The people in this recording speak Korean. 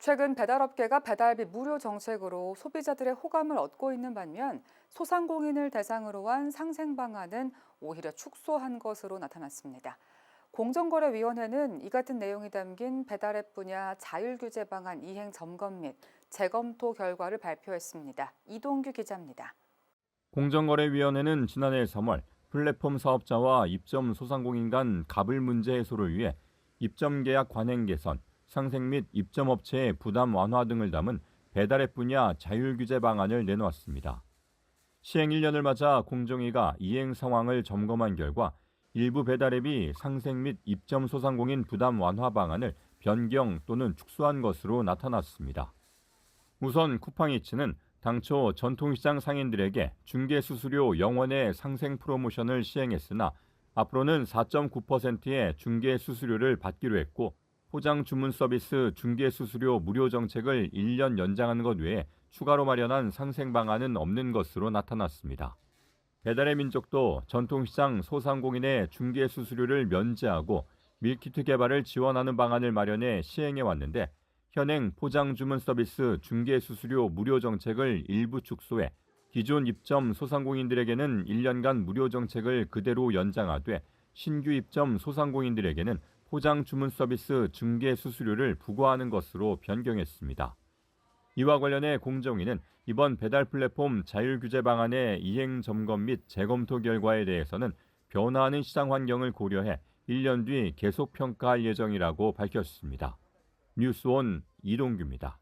최근 배달업계가 배달비 무료 정책으로 소비자들의 호감을 얻고 있는 반면 소상공인을 대상으로 한 상생 방안은 오히려 축소한 것으로 나타났습니다. 공정거래위원회는 이 같은 내용이 담긴 배달앱 분야 자율규제 방안 이행 점검 및 재검토 결과를 발표했습니다. 이동규 기자입니다. 공정거래위원회는 지난해 3월 플랫폼 사업자와 입점 소상공인 간 갑을 문제 해소를 위해 입점 계약 관행 개선, 상생 및 입점업체의 부담 완화 등을 담은 배달앱 분야 자율 규제 방안을 내놓았습니다. 시행 1년을 맞아 공정위가 이행 상황을 점검한 결과 일부 배달앱이 상생 및 입점 소상공인 부담 완화 방안을 변경 또는 축소한 것으로 나타났습니다. 우선 쿠팡이츠는 당초 전통시장 상인들에게 중개 수수료 0원의 상생 프로모션을 시행했으나 앞으로는 4.9%의 중개 수수료를 받기로 했고 포장 주문 서비스 중개 수수료 무료 정책을 1년 연장하는 것 외에 추가로 마련한 상생 방안은 없는 것으로 나타났습니다. 배달의 민족도 전통시장 소상공인의 중개 수수료를 면제하고 밀키트 개발을 지원하는 방안을 마련해 시행해 왔는데 현행 포장 주문 서비스 중개 수수료 무료 정책을 일부 축소해 기존 입점 소상공인들에게는 1년간 무료 정책을 그대로 연장하되 신규 입점 소상공인들에게는 포장 주문 서비스 중개 수수료를 부과하는 것으로 변경했습니다. 이와 관련해 공정위는 이번 배달 플랫폼 자율 규제 방안의 이행 점검 및 재검토 결과에 대해서는 변화하는 시장 환경을 고려해 1년 뒤 계속 평가할 예정이라고 밝혔습니다. 뉴스원 이동규입니다.